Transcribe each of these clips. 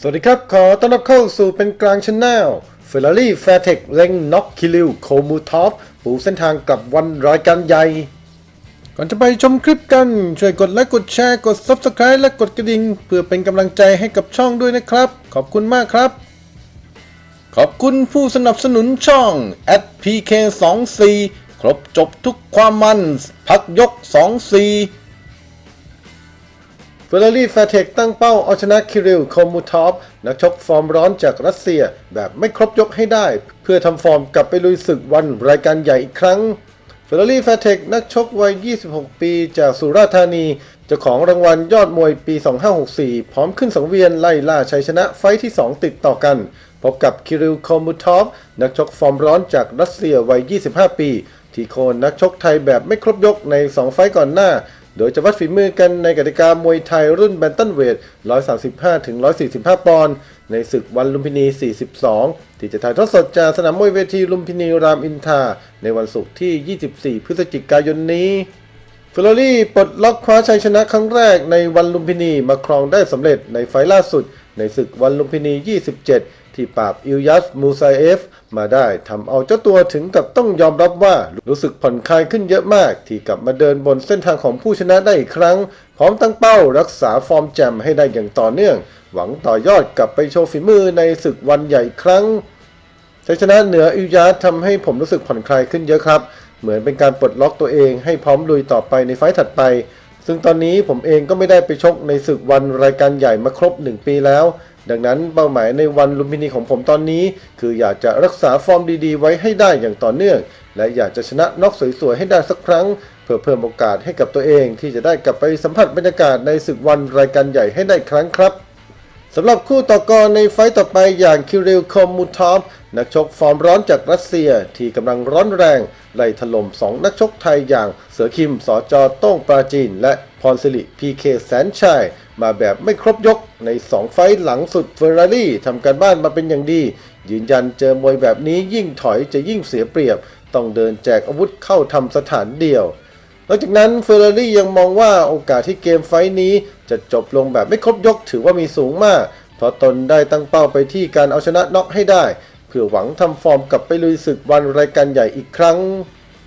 สวัสดีครับ ขอต้อนรับเข้าสู่เป็นกลางช n แนล Ferrari Fairtech เล็งน็อกคิริวโคมูทอปปูเส้นทางกลับวันรายการใหญ่ ก่อนจะไปชมคลิปกัน ช่วยกดไลค์กดแชร์กด Subscribe และกดกระดิ่ง เพื่อเป็นกำลังใจให้กับช่องด้วยนะครับ ขอบคุณมากครับ ขอบคุณผู้สนับสนุนช่อง @pk24 ครบจบทุกความมัน พักยก 24 เฟอร์รารี่แฟร์เทคตั้งเป้าเอาชนะคิริลโคมูทอฟนักชกฟอร์มร้อนจากรัสเซียแบบไม่ครบยกให้ได้ เพื่อทำฟอร์มกลับไปลุยศึกวันรายการใหญ่อีกครั้งเฟอร์รารี่แฟร์เทคนักชกวัย 26 ปีจากสุราษฎร์ธานีเจ้าของรางวัลยอดมวยปี 2564 พร้อมขึ้นสังเวียนไล่ล่าชัยชนะไฟที่ 2 ติดต่อกัน พบกับคิริลโคมูทอฟนักชกฟอร์มร้อนจากรัสเซียวัย 25 ปี ที่โคนนักชกไทยแบบไม่ครบยกใน 2 ไฟท์ก่อนหน้า โดยจะวัดฝีมือกันในกติกามวยไทยรุ่นแบนตันเวท 135 ถึง 145 ปอนด์ ในศึกวันลุมพินี 42 ที่จะถ่ายทอดสดจากสนามมวยเวทีลุมพินีรามอินทราในวันศุกร์ที่ 24 พฤศจิกายนนี้เฟอร์รารี่ปลดล็อกคว้าชัยชนะครั้งแรกในวันลุมพินีมาครองได้สำเร็จในไฟล่าสุด ในศึกวันลุมพินี 27 ที่ปราบอิลยัสมูซาเอฟ มาได้ทำเอาเจ้าตัวถึงกับต้องยอมรับว่ารู้สึกผ่อนคลายขึ้นเยอะมาก ที่กลับมาเดินบนเส้นทางของผู้ชนะได้อีกครั้ง พร้อมตั้งเป้ารักษาฟอร์มแจ่มให้ได้อย่างต่อเนื่อง หวังต่อยอดกลับไปโชว์ฝีมือในศึกวันใหญ่อีกครั้งชัยชนะเหนืออิลยาสทำให้ผมรู้สึกผ่อนคลายขึ้นเยอะครับ เหมือนเป็นการปลดล็อกตัวเองให้พร้อมลุยต่อไปในไฟต์ถัดไป ซึ่งตอนนี้ผมเองก็ไม่ได้ไปชกในศึกวันรายการใหญ่มาครบ 1 ปีแล้ว ดังนั้นเป้าหมายในวันลุมพินีของผมตอนนี้ คืออยากจะรักษาฟอร์มดีๆ ไว้ให้ได้อย่างต่อเนื่อง และอยากจะชนะน็อกสวยๆให้ได้สักครั้ง เพื่อเพิ่มโอกาสให้กับตัวเอง ที่จะได้กลับไปสัมผัสบรรยากาศในศึกวันรายการใหญ่ให้ได้ครั้งครับสำหรับคู่ต่อกรในไฟต์ต่อไปอย่างคิริลโคมูทอฟ นักชกฟอร์มร้อนจากรัสเซียที่กำลังร้อนแรงไล่ถล่ม2นักชกไทยอย่างเสือคิมสอจอโต้งปราจีน และพรสิริพีเคแสนชัยมาแบบไม่ครบยกใน 2 ไฟต์หลังสุดเฟอร์รารี่ทำการบ้านมาเป็นอย่างดี ยืนยันเจอมวยแบบนี้ยิ่งถอยจะยิ่งเสียเปรียบ ต้องเดินแจกอาวุธเข้าทำสถานเดียวนอกจากนั้นเฟอร์รารี่ยังมองว่าโอกาสที่เกมไฟท์นี้จะจบลงแบบไม่ครบยกถือว่ามีสูงมาก เพราะตนได้ตั้งเป้าไปที่การเอาชนะน็อกให้ได้ เพื่อหวังทำฟอร์มกลับไปลุยศึกวันรายการใหญ่อีกครั้ง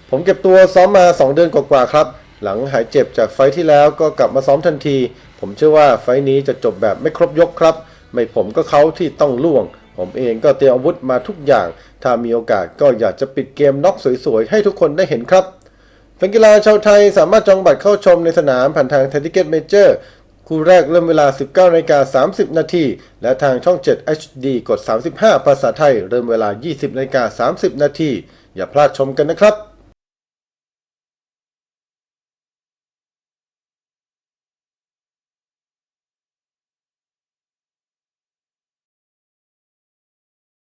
ผมเก็บตัวซ้อมมา 2 เดือนกว่าๆครับ หลังหายเจ็บจากไฟที่แล้วก็กลับมาซ้อมทันที ผมเชื่อว่าไฟนี้จะจบแบบไม่ครบยกครับ ไม่ผมก็เขาที่ต้องล่วง ผมเองก็เตรียมอาวุธมาทุกอย่าง ถ้ามีโอกาสก็อยากจะปิดเกมน็อกสวยๆ ให้ทุกคนได้เห็นครับแฟนกีฬาชาวไทยสามารถจองบัตรเข้าชมในสนามผ่านทาง t ท c h เก็ตเมเจอร์ คู่แรกเริ่มเวลา 19นาฬิกา30 นาที และทางช่อง 7 HD กด 35 ภาษาไทย เริ่มเวลา 20นาฬิกา30 นาที อย่าพลาดชมกันนะครับ